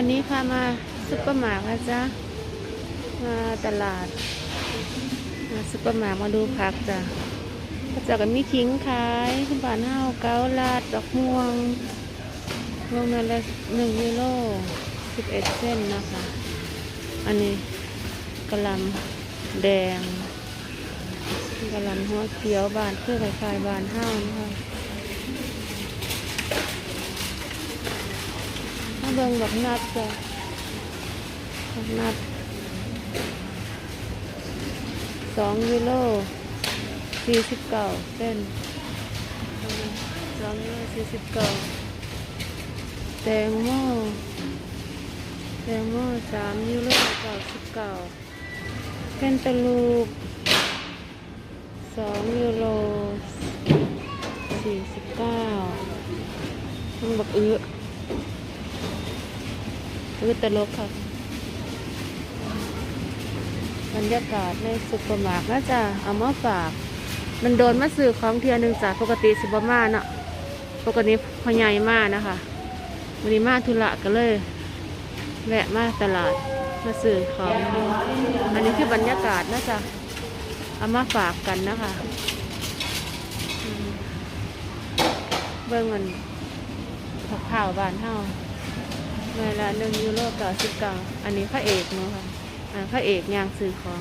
วันนี้พามาซุปเปอร์มาร์ทนะจ๊ะ มาตลาด มาซุปเปอร์มาร์ทมาดูผักจ้ะก็จะกันมีขิงขายที่บ้านเฮาเกาลาดดอกม่วงม่วงนั่นละหนึ่งยูโรสิบเอ็ดเส้นนะคะ อันนี้กะหล่ำแดงกะหล่ำหัวเขียวบานคือคลายๆบานเฮานะคะมา เบิ่งแบบนัดจ้ะบักนัดสองยูโรสี่สิบเก้าเส้นสองยูโรสี่สิบเก้าแตงโมแตงโมสามยูโรเก้าสิบเก้าแคนตาลูปสองยูโรสี่สิบเก้ามันบักอื้อ อื้อตลกค่ะ บรรยากาศในซุปเปอร์มาร์ทนะจ๊ะเอามาฝาก มันโดนมาซื้อของเทียหนึ่งจ้ะปกติสิบมาเนาะปกติพอใหญ่มากนะคะวันนี้มาธุระก็เลย แวะมาตลาดมาซื้อของ อันนี้คือบรรยากาศนะจ๊ะเอามาฝากกันนะคะอืมเบิ่งมันผักข้าวบานเฮา เมื่ละหนึ่งยูโรเก้าสิบเก้าอันนี้พระเอกเนาะค่ะอ่าพระเอกยางซื้อของ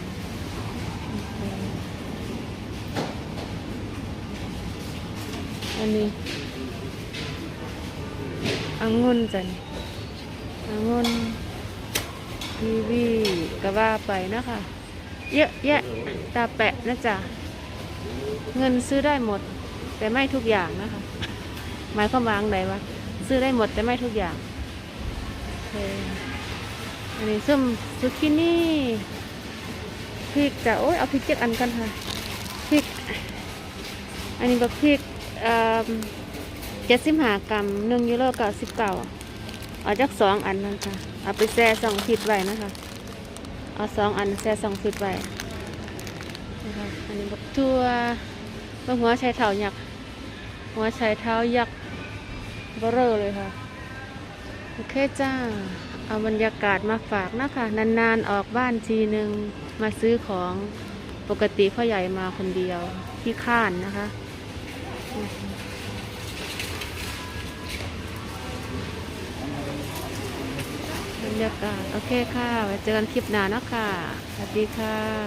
อันนี้องุ่นจันองุ่นกีวีก็ว่าไปนะคะ เยอะแยะตาแปะนะจ๊ะ เงินซื้อได้หมด แต่ไม่ทุกอย่างนะคะ หมายความว่าไงวะซื้อได้หมดแต่ไม่ทุกอย่าง อันนี้ส้มซุกินี่พริกจะโอ้ยเอาพริกเจ็ดอันกันค่ะพริก อันนี้แบบพริกเจ็ดสิบห้ากรัมหนึ่งยูโรเก้าสิบเก้าเอาจากสองอันนั่นค่ะเอาไปแช่สองฟิตไว้นะคะเอาสองอันแช่สองฟิตไว้นะคะอันนี้แบบทั่วบหัวใช้เท้ายักหัวใช้เท้ายักเบอรอเลยค่ะ โอเคจ้า เอาบรรยากาศมาฝากนะคะ นานๆออกบ้านทีหนึ่งมาซื้อของปกติพ่อใหญ่มาคนเดียวที่ข้านนะคะ บรรยากาศ โอเคค่ะไว้เจอกันคลิปหน้านะค่ะสวัสดีค่ะ